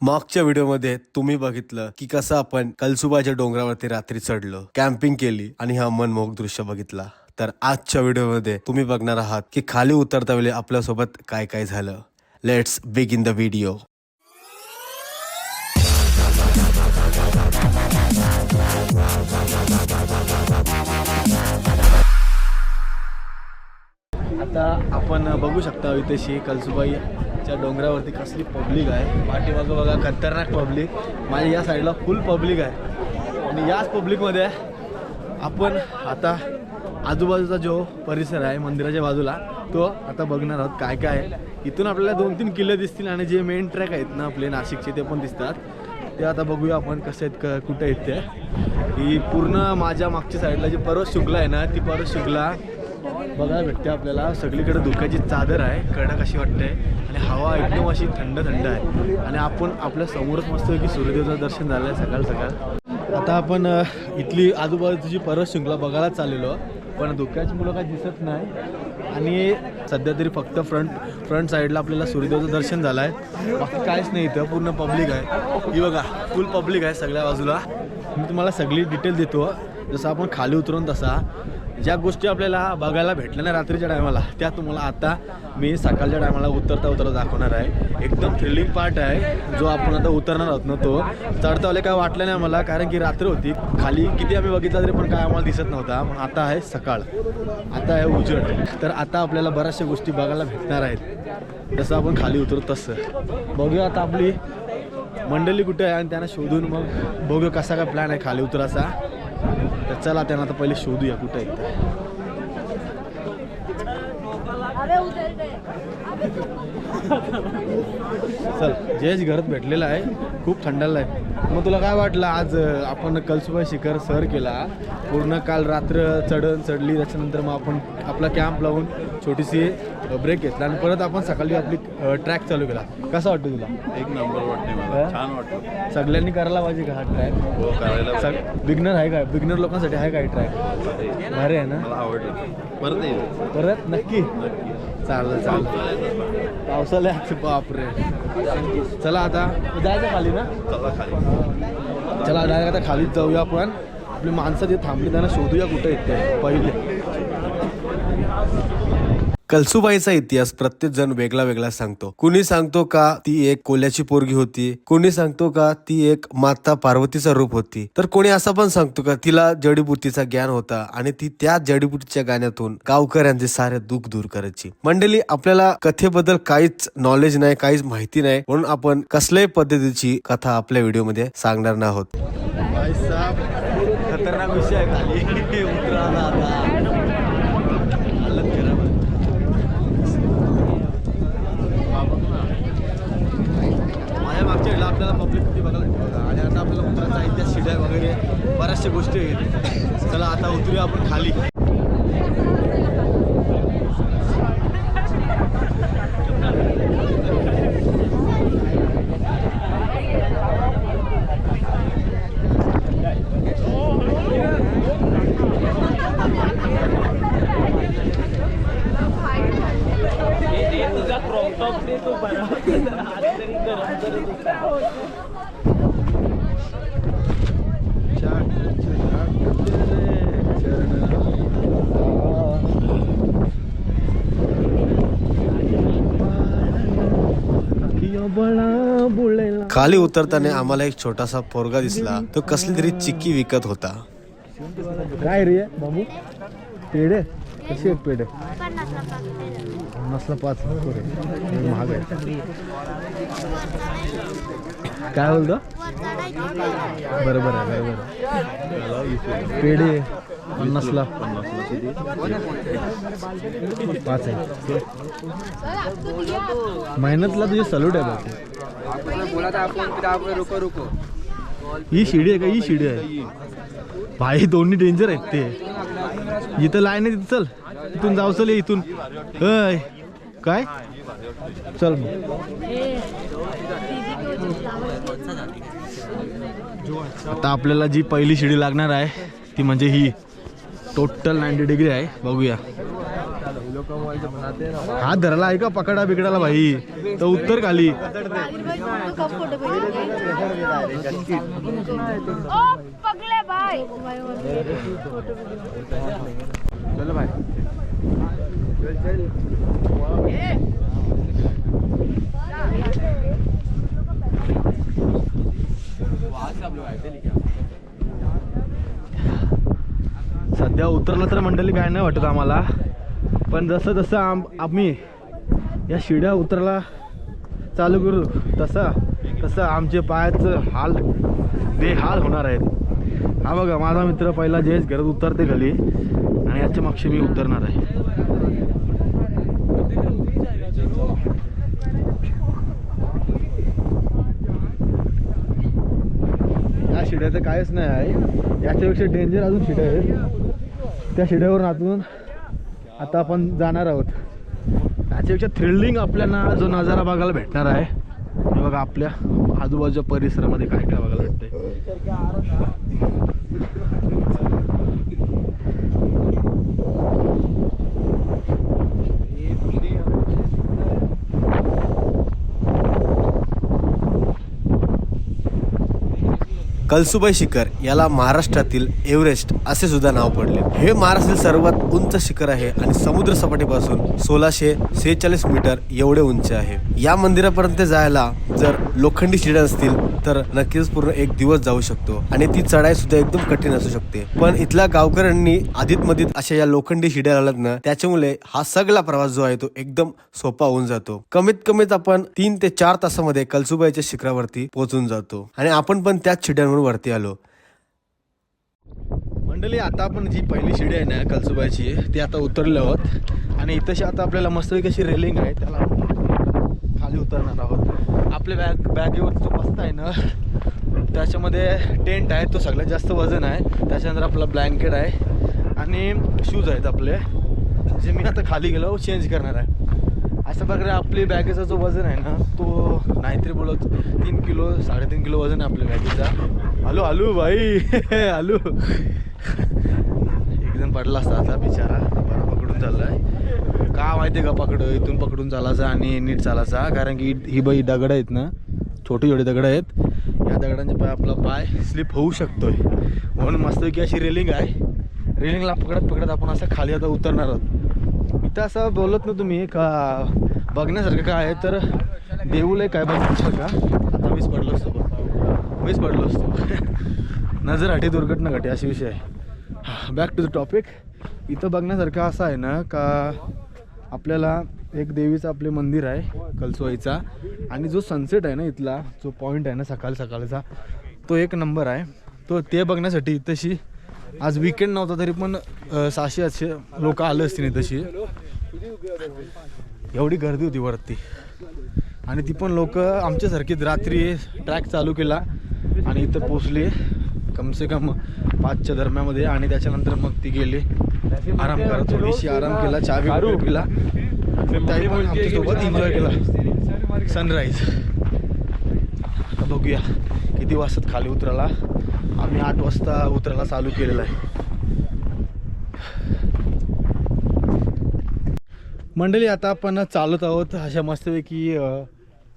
मागच्या व्हिडिओमध्ये तुम्ही बघितलं की कसं आपण कलसुबाच्या डोंगरावरती रात्री चढलो कॅम्पिंग केली आणि हा मनमोहक दृश्य बघितला. तर आजच्या व्हिडिओमध्ये तुम्ही बघणार आहात की खाली उतरता वेळी आपल्यासोबत काय काय झालं. Let's begin the video आता आपण बघू शकता इथेशी कलसुबाईच्या डोंगरावरती कसली पब्लिक आहे. पाठीमागं बघा खतरनाक पब्लिक. माझ्या या साईडला फुल पब्लिक आहे. आणि याच पब्लिकमध्ये आपण आता आजूबाजूचा जो परिसर आहे मंदिराच्या बाजूला तो आता बघणार आहोत काय काय आहे. इथून आपल्याला दोन तीन किल्ले दिसतील आणि जे मेन ट्रॅक आहेत ना आपले नाशिकचे ते पण दिसतात. ते आता बघूया आपण कसे आहेत क कुठे आहेत ते. ही पूर्ण माझ्या मागच्या साईडला जी पर्वत शुक्ला आहे ना ती पर्वत शुक्ला बघायला भेटते आपल्याला. सगळीकडे धुक्याची चादर आहे. कडक अशी वाटते. आणि हवा एकदम अशी थंड थंड आहे. आणि आपण आपल्या समोरच मस्त की सूर्योदयाचं दर्शन झालं आहे सकाळ सकाळ. आता आपण इथली आजूबाजूची पर्वत शृंखला बघायला चाललेलो. पण धुक्याची मुलं काही दिसत नाही. आणि सध्या तरी फक्त फ्रंट फ्रंट साईडला आपल्याला सूर्योदयाचं दर्शन झालं आहे बाकी काहीच नाही इथं. पूर्ण पब्लिक आहे. ही बघा फुल पब्लिक आहे सगळ्या बाजूला. मी तुम्हाला सगळी डिटेल देतो. जसं आपण खाली उतरून तसा. ज्या गोष्टी आपल्याला बघायला भेटल्या ना रात्रीच्या टायमाला त्या तुम्हाला आता मी सकाळच्या टायमाला उतरता उतरता दाखवणार आहे. एकदम थ्रिलिंग पार्ट आहे. जो आपण आता उतरणार आहोत ना तो. चढतावले काय वाटलं नाही आम्हाला कारण की रात्र होती. खाली किती आम्ही बघितलं तरी पण काय आम्हाला दिसत नव्हता. पण आता आहे सकाळ. आता आहे उजड. तर आता आपल्याला बऱ्याचशा गोष्टी बघायला भेटणार आहेत. जसं आपण खाली उतरू तसं. बघूया आता आपली मंडळी कुठे आहे आणि त्यांना शोधून मग बघूया कसा काय प्लॅन आहे खाली उतराचा तर चला त्यांना आता पहिले शोधूया कुठे ते. चल जयेश घरात भेटलेला आहे. खूप थंडाला आहे. मग तुला काय वाटलं? आज आपण कलसुबाई शिखर सर केला. पूर्ण काल रात्र चढण चढली. त्याच्यानंतर मग आपण आपला कॅम्प लावून छोटीशी ब्रेक घेतला आणि परत आपण सकाळी आपली ट्रॅक चालू केला. कसा वाटतं तुला? एक नंबर वाटते मला. छान वाटतं सगळ्यांनी करायला पाहिजे का हा ट्रॅक हो करायला सग बिगनर आहे काय बिगनर लोकांसाठी आहे काय ट्रॅक. भारी आहे ना? मला आवडलं. परत येईल. परत? नक्की? नक्की. चालेल चालेल. पावसाळ्यात बापरे. चला आता. जायचं खाली ना? चला खाली. चला डायरेक्ट आता खालीच जाऊया आपण. आपली माणसं जे थांबली त्यांना शोधूया कुठे आहेत ते. पहिले. कलसुबाईचा इतिहास प्रत्येक जण वेगळा वेगळा सांगतो. कुणी सांगतो का ती एक कोल्याची पोरगी होती? कुणी सांगतो का ती एक माता पार्वतीचा रूप होती? तर कोणी असं पण सांगतो का तिला जडीबुटीचा ज्ञान होता आणि ती त्या जडीबुटीच्या गाण्यातून गावकऱ्यांचे सारे दुःख दूर करायची. मंडळी आपल्याला कथेबद्दल काहीच नॉलेज नाही काहीच माहिती नाही. म्हणून आपण कसल्याही पद्धतीची कथा आपल्या व्हिडिओमध्ये सांगणार नाही आहोत खतरनाक विषय आहे खाली उतराला आता हालत खराब आहे. माझ्या मागच्या वेळेला आपल्याला पब्लिक किती बघायला बघा. आणि आता आपल्याला उतरायचा इतिहास शिड्या वगैरे बऱ्याचशा गोष्टी आहेत. चला आता उतरूया आपण खाली. खाली उतरताना आम्हाला एक छोटासा पोरगा दिसला. तो कसली तरी चिक्की विकत होता. काय रे बाबू? पेढे? कशी एक पेढे? पन्नासला पाच. हो पुरे. महाग आहे काय बोलतो? बरोबर आहे बरोबर पेढे पन्नासला. पाच आहे मेहनतला तुझी सल्यूट आहे बाकी बोला था फिर रुको रुको ही शिडी आहे का? ही शिडी आहे. भाई दोन्ही डेंजर आहेत ते. इथं लाईन आहे तिथं चल. इथून जाऊ चल इथून. हय काय? चल मग. आता आपल्याला जी पहिली शिडी लागणार आहे ती म्हणजे ही. टोटल नाईन्टी डिग्री आहे. बघूया. हात धरायला आहे का पकडा बिकडाला भाई. तर उत्तर खाली. चलो भाई. सध्या उतरलं तर मंडळी काय नाही वाटत आम्हाला. पण जसं जसं आम आम्ही या शिड्या उतरायला चालू करू तसा तसं आमचे पायाचं हाल बेहाल होणार आहेत. हा बघा माझा मित्र पहिला जेच घरात उतरते खाली आणि याच्या मागशी मी उतरणार आहे. या शिड्याचं कायच नाही आहे. याच्यापेक्षा डेंजर अजून शिड्या आहेत. त्या शिड्यावर नाचून आता आपण जाणार आहोत. त्याच्यापेक्षा थ्रिलिंग आपल्याला जो नजारा बघायला भेटणार आहे. हे बघा आपल्या आजूबाजूच्या परिसरामध्ये काय काय बघायला भेटतंय. कलसुबाई शिखर याला महाराष्ट्रातील एव्हरेस्ट असे सुद्धा नाव पडले. हे महाराष्ट्रातील सर्वात उंच शिखर आहे आणि समुद्र सपाटीपासून सोळाशे सेहेचाळीस मीटर एवढे उंच आहे. या मंदिरापर्यंत जायला जर लोखंडी शिड्या असतील तर नक्कीच पूर्ण एक दिवस जाऊ शकतो. आणि ती चढाई सुद्धा एकदम कठीण असू शकते. पण इथल्या गावकऱ्यांनी आधीत मधीत अशा या लोखंडी शिड्या लावल्यात ना त्याच्यामुळे हा सगळा प्रवास जो आहे तो एकदम सोपा होऊन जातो. कमीत कमीत आपण तीन ते चार तासामध्ये कलसुबाईच्या शिखरावरती पोहोचून जातो. आणि आपण पण त्याच शिड्यांवर वरती आलो. मंडळी आता आपण जी पहिली शिडी आहे ना कलसुबाईची ती आता उतरली आहोत. आणि इथंशी आता आपल्याला मस्त कशी रेलिंग आहे त्याला खाली उतरणार आहोत. आपल्या बॅग बॅगेवर जो बस्ता आहे ना त्याच्यामध्ये टेंट आहे तो सगळ्यात जास्त वजन आहे. त्याच्यानंतर आपला ब्लँकेट आहे आणि शूज आहेत आपले जे मी आता खाली गेलो चेंज करणार आहे. अशा प्रकारे आपली बॅगेचा जो वजन आहे ना तो नाहीतरी बोलत तीन किलो साडेतीन किलो वजन आहे आपल्या बॅगेचा. हॅलो हॅलो भाई हॅलो. एकदम पडला असता आता बिचारा बरा पकडून चाललाय. का माहिती आहे का पकड इथून पकडून चालायचा आणि नीट चालायचा कारण की ही बाई दगड आहेत ना छोटी छोटी दगड आहेत. या दगडांचे पाय आपला पाय स्लिप होऊ शकतोय. म्हणून मस्तपैकी अशी रेलिंग आहे. रेलिंगला पकडत पकडत आपण असं खाली आता उतरणार आहोत. इथं असं बोलत ना तुम्ही का बघण्यासारखं काय आहे? तर देऊळ आहे काय बघण्यासारखं आता मीच पडलो असतो मीच पडलो असतो. नजर हटी दुर्घटना घटे असे विषय आहे. बॅक टू द टॉपिक इथं बघण्यासारखं असं आहे ना का आपल्याला एक देवीचं आपले मंदिर आहे कलसवाईचा आणि जो सनसेट आहे ना इथला जो पॉईंट आहे ना सकाळ सकाळचा तो एक नंबर आहे. तो ते बघण्यासाठी तशी आज विकेंड नव्हता तरी पण सहाशे आठशे लोक आले असतील तशी एवढी गर्दी होती वरती. आणि ती पण लोक आमच्यासारखी रात्री ट्रॅक चालू केला आणि इथं पोचले कमसे कम पाचच्या दरम्यामध्ये आणि त्याच्यानंतर मग ती गेली. आराम करत थोडीशी आराम केला चहा वगैरे पिला. त्याही पण आमच्यासोबत एन्जॉय केला. सनराईज आता बघूया किती वाजतात खाली उतरायला. आम्ही आठ वाजता उतरायला चालू केलेलं आहे. मंडळी आता आपण चालत आहोत अशा मस्तपैकी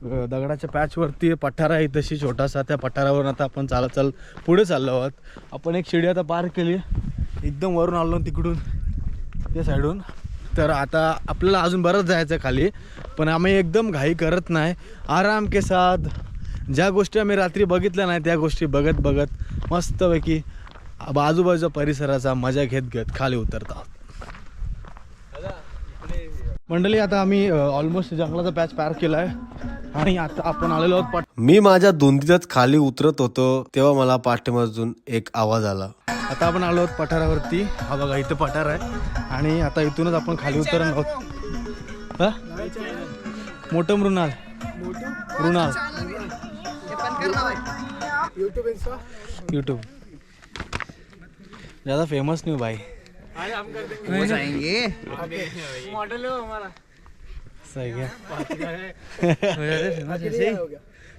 दगडाच्या पॅचवरती पठार आहे तशी छोटासा. त्या पठारावरून आता आपण चालत चाल पुढे चाललो आहोत. आपण एक शिडी आता पार केली. एकदम वरून आलो तिकडून त्या साईडून तर आता आपल्याला अजून बरंच जायचं खाली पण आम्ही एकदम घाई करत नाही. आराम के साथ. ज्या गोष्टी आम्ही रात्री बघितल्या नाही त्या गोष्टी बघत बघत मस्तपैकी आजूबाजूच्या परिसराचा मजा घेत घेत खाली उतरत आहोत मंडळी आता आम्ही ऑलमोस्ट जंगलाचा पॅच पार केला आहे आणि आता आपण आलेलो आहोत मी माझ्या धुंदीतच खाली उतरत होतो तेव्हा मला पाठीमाजून एक आवाज आला. आता आपण आलो आहोत पठारावरती. हा बघा इथं पठार आहे. आणि आता इथूनच आपण खाली उतरणार आहोत. हा? मोठं मृणाल. मृणाल. यूट्यूब ज़्यादा फेमस नहीं हूँ भाई सही है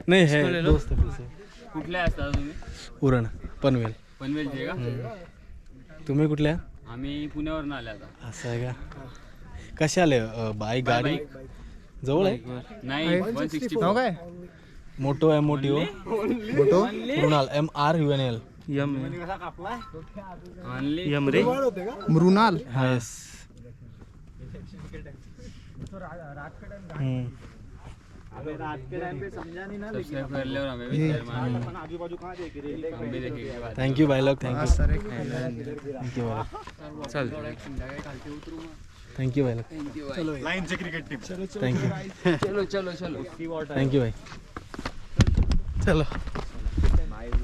नहीं है दोस्त असता तुम्ही? उरण पनवेल. पनवेलचे का? तुम्ही कुठल्या? आम्ही पुण्यावरून आले आता. असं आहे का? कसे आले बाईक गाडी? जवळ आहे? नाही वन सिक्स्टी काय? Motto M motto motto Mrinal M R U N L. M. M R. Mrinal. Yes subscribe कर ले और हमें भी शेयर मारना हम भी देखेंगे thank you bye luck thank you thank you bye चल. Thank you bye luck thank you चलो चलो चलो थँक्यू बाई चलो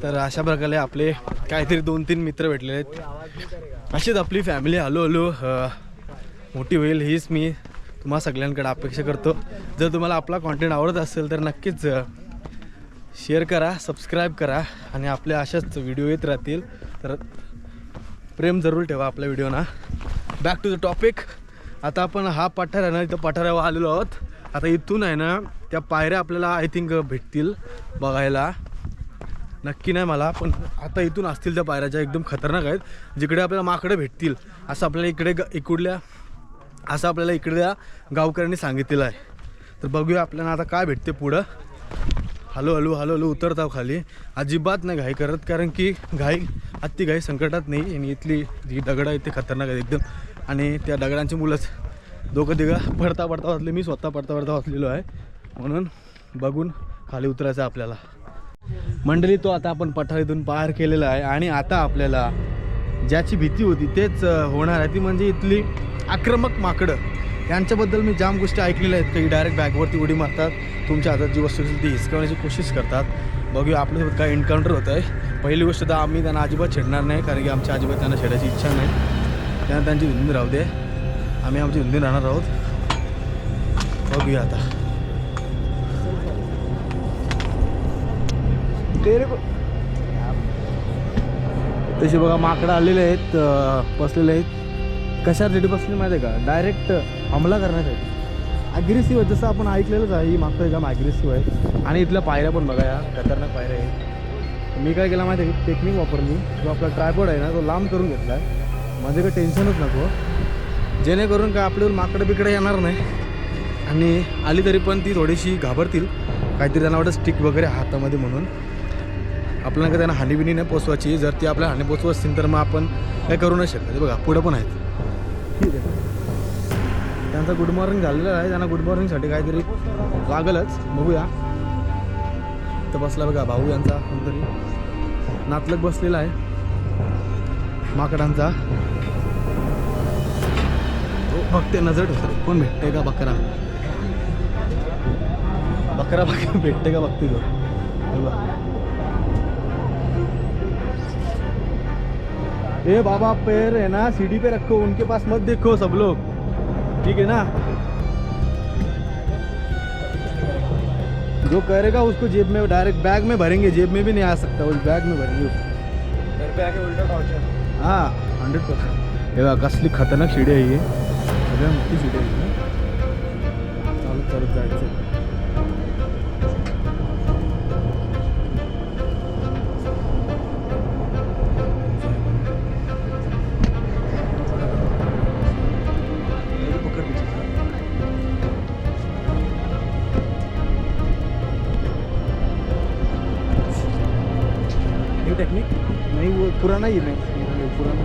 तर अशा प्रकारे आपले काहीतरी दोन तीन मित्र भेटलेले आहेत. अशीच आपली फॅमिली हलो हलो अ, मोठी होईल हीच मी तुम्हा सगळ्यांकडे अपेक्षा करतो. जर तुम्हाला आपला कॉन्टेंट आवडत असेल तर नक्कीच शेअर करा सबस्क्राईब करा आणि आपल्या अशाच व्हिडिओ येत राहतील. तर प्रेम जरूर ठेवा आपल्या व्हिडिओना बॅक टू द टॉपिक आता आपण हा पठार आहे ना इथं पठारावर आलेलो आहोत. आता इथून आहे ना त्या पायऱ्या आपल्याला आय थिंक भेटतील बघायला. नक्की नाही मला पण आता इथून असतील त्या पायऱ्याच्या एकदम खतरनाक आहेत. जिकडे आपल्याला माकडं भेटतील असं आपल्याला इकडे ग इकडल्या असं आपल्याला इकडल्या गावकऱ्यांनी सांगितलेलं आहे. तर बघूया आपल्याला आता काय भेटते पुढं. हलो हळू हलो हळू उतरताव खाली. अजिबात नाही घाई करत कारण की घाई अति घाई संकटात नाही. आणि इथली जी दगडं आहेत ते खतरनाक आहेत एकदम. आणि त्या दगडांची मुलंच दोघं दिघं पडता पडता वाचले. मी स्वतः पडता पडता वाचलेलो आहे. म्हणून बघून खाली उतरायचं आपल्याला. मंडळी तो आता आपण पठारीतून पार केलेला आहे. आणि आता आपल्याला ज्याची भीती होती तेच होणार आहे. ती म्हणजे इथली आक्रमक माकडं. यांच्याबद्दल मी जाम गोष्टी ऐकलेल्या आहेत. काही डायरेक्ट बॅगवरती उडी मारतात. तुमच्या हातात जी वस्तू असेल ती हिसकवण्याची कोशिश करतात. बघूया आपल्यासोबत काय एन्काउंटर होतं आहे पहिली गोष्ट तर आम्ही त्यांना अजिबात छेडणार नाही कारण की आमच्या अजिबात त्यांना छेडायची इच्छा नाही. त्यांना त्यांची धुंदी राहू दे. आम्ही आमची धुंदी राहणार आहोत. बघूया आता. तसे बघा माकडं आलेले आहेत बसलेले आहेत. कशावर रेडी बसली माहिती आहे का डायरेक्ट हमला करण्यासाठी. ॲग्रेसिव्ह आहे जसं आपण ऐकलेलंच आहे ही माकडं एकदम ॲग्रेसिव्ह आहे. आणि इथल्या पायऱ्या पण बघा या खतरनाक पायऱ्या आहेत. मी काय केलं माहिती आहे की? टेक्निक वापरली. जो आपला ट्रायपॉड आहे ना तो लांब करून घेतला आहे म्हणजे काही टेन्शनच नको. जेणेकरून काय आपल्यावर माकडं बिकडं येणार नाही. आणि आली तरी पण ती थोडीशी घाबरतील. काहीतरी त्यांना वाटतं स्टिक वगैरे हातामध्ये म्हणून. आपल्याला काही त्यांना हानीबिनी नाही पोचवायची जर ती आपल्याला हानी पोचवत असतील तर मग आपण काय करू नाही शकत. बघा पुढं पण आहेत. ठीक आहे. त्यांचा गुड मॉर्निंग झालेलं आहे. त्यांना गुड मॉर्निंगसाठी काहीतरी लागलच. बघूया. तर बसला बघा भाऊ यांचा कोणतरी. नातलक बसलेला आहे. माकडांचा. हो, बघते नजर ठेवतो. कोण भेटते का बकरा? बकरा बकरा भेटते का बघते तो? ए बाबा पैर है ना सीढ़ी पे रखो उनके पास मत देखो सब लोग। ठीक है ना? जो करेगा उसको जेब में डायरेक्ट बैग में भरेंगे जेब में भी नहीं आ सकता उस बैग में भरेंगे उसको। हाँ हंड्रेड परसेंट बघा कसली खतरनाक सीढ़ी है ये। सगळ्या मोठी शिडी आहे. चालत चालत जायचं पुराना ही नहीं. पुराना।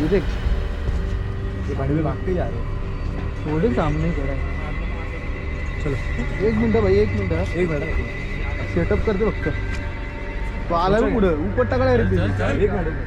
ये देख. ये गाड़ी में भागते जा रहे हैं थोड़े सामने ही है चलो. एक मिनट भाई एक मिनट. एक मिनट. सेटअप करते फक्त. तो आला पुढं. ऊपर टाकला रे. एक मिनिट.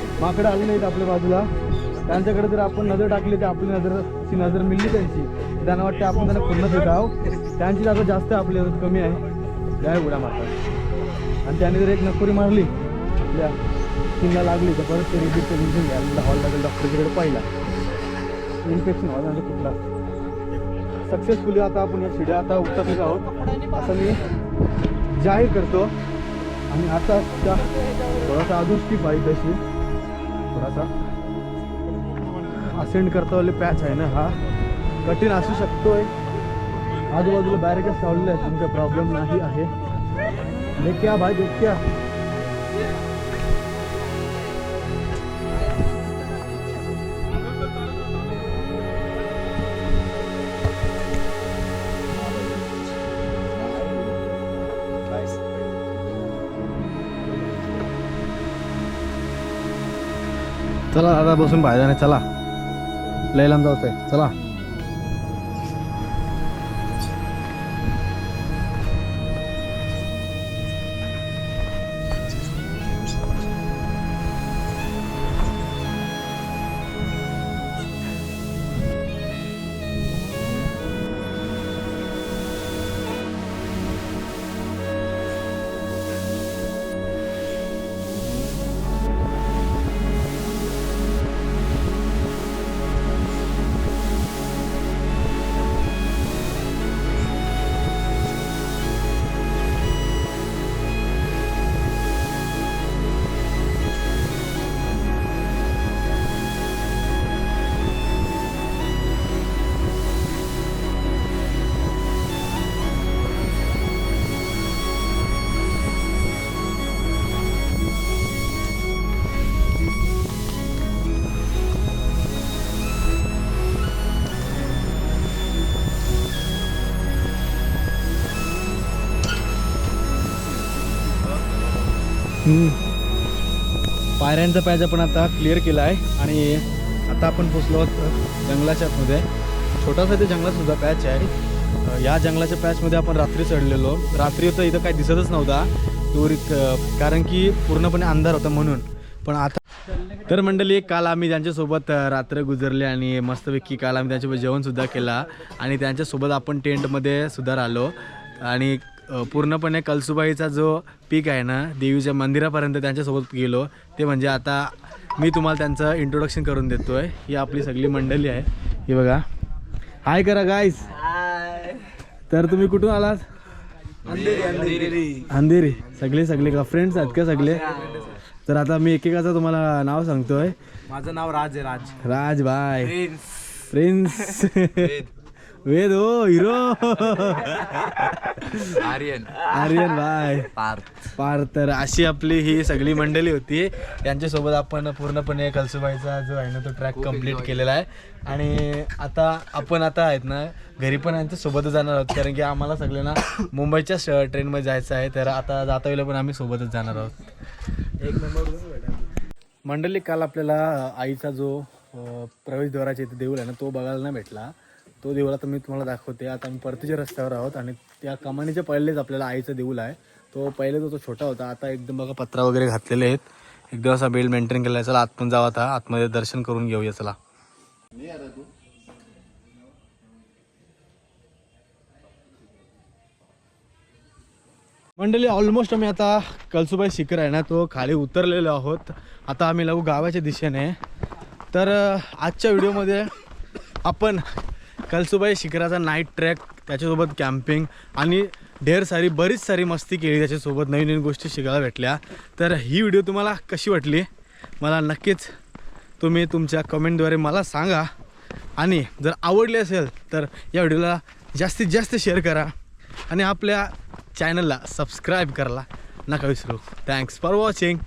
माकडं आले नाहीत आपल्या बाजूला. त्यांच्याकडे जर आपण नजर टाकली तर आपली नजर ती नजर मिळली त्यांची. त्यांना वाटते आपण त्यांना पूर्ण देतो त्यांची जागा जास्त आपली कमी आहे. त्या उड्या मारतात आणि त्याने जर एक नकोरी मारली आपल्या स्किनला लागली तर परत ते रिपीट टेन्शन घ्यायला धावायला लागेल डॉक्टरकडे पाहिला. इन्फेक्शन व्हायला म्हणजे कुठला. सक्सेसफुली आता आपण या शिड्या आता उतरलेलो आहोत. असं मी जाहीर करतो. आणि आता त्या थोडासा अदुष्टी पाहिजे तशी. थोडासा. असेंड करता वाले पॅच आहे ना हा. कठीण असू शकतोय. आजूबाजूला बॅरिकेड्स लावलेले आहेत. तुमचा प्रॉब्लेम नाही आहे. देख्या भाई देख्या चला दादा बसून पाहिजे जाणे चला. लयलाम लांब जायचं आहे चला. पायऱ्यांचा पायजा पण आता क्लिअर केला आहे. आणि आता आपण पोचलो आहोत जंगलाच्या आतमध्ये छोटासा ते जंगलातसुद्धा पॅच आहे. या जंगलाच्या पॅचमध्ये आपण रात्री चढलेलो. रात्री होतं इथं काही दिसतच नव्हता. दूरीत कारण की पूर्णपणे अंधार होता म्हणून. पण आता तर मंडळी काल आम्ही त्यांच्यासोबत रात्र गुजरली आणि मस्तपैकी काल आम्ही त्यांच्यासोबत जेवणसुद्धा केला. आणि त्यांच्यासोबत आपण टेंटमध्ये सुद्धा राहिलो. आणि पूर्णपणे कलसुबाईचा जो पीक आहे ना देवीच्या मंदिरापर्यंत त्यांच्यासोबत गेलो ते म्हणजे आता मी तुम्हाला त्यांचं इंट्रोडक्शन करून देतो आहे ही आपली सगळी मंडळी आहे. ही बघा. हाय करा गाईस तर तुम्ही कुठून आलात? अंधेरी सगळे सगळे का? फ्रेंड्स आहेत का सगळे? तर आता मी एकेकाचं तुम्हाला नाव सांगतोय. माझं नाव राज आहे राज. राज बाय प्रिन्स वेद हो हिरो. आर्यन. आर्यन बाय. पार्थ. पार तर अशी आपली ही सगळी मंडळी होती. यांच्यासोबत आपण पूर्णपणे कलसुबाईचा जो आहे ना तो ट्रॅक कंप्लीट केलेला आहे. आणि आता आपण आता आहेत ना घरी पण यांच्या सोबतच जाणार आहोत. कारण की आम्हाला सगळ्यांना मुंबईच्याच ट्रेनमध्ये जायचं आहे. तर आता जाता वेळेला पण आम्ही सोबतच जाणार आहोत. एक नंबर मंडळी काल आपल्याला आईचा जो प्रवेशद्वाराच्या इथे देऊळ आहे ना तो बघायला नाही भेटला. तो देऊळ आता मी तुम्हाला दाखवते. आता आम्ही परतीच्या रस्त्यावर आहोत आणि त्या कमानीच्या पहिलेच आपल्याला आईचं देऊळ आहे. तो पहिले तो तो छोटा होता. आता एकदम बघा पत्रा वगैरे घातलेले आहेत. एकदम असा बेल मेंटेन केला आहे. चला आतमध्ये जाऊ आता. आतमध्ये दर्शन करून घेऊया चला. मंडळी ऑलमोस्ट आम्ही आता कलसुबाई शिखर आहे ना तो खाली उतरलेलो आहोत. आता आम्ही लागू गावाच्या दिशेने. तर आजच्या व्हिडिओमध्ये आपण कलसुबाई शिखराचा नाईट ट्रॅक त्याच्यासोबत कॅम्पिंग आणि ढेर सारी बरीच सारी मस्ती केली त्याच्यासोबत नवीन नवीन गोष्टी शिकायला भेटल्या. तर ही व्हिडिओ तुम्हाला कशी वाटली? मला नक्कीच तुम्ही तुमच्या कमेंटद्वारे मला सांगा. आणि जर आवडली असेल तर या व्हिडिओला जास्तीत जास्त शेअर करा. आणि आपल्या चॅनलला सबस्क्राईब करायला नका विसरू. Thanks for watching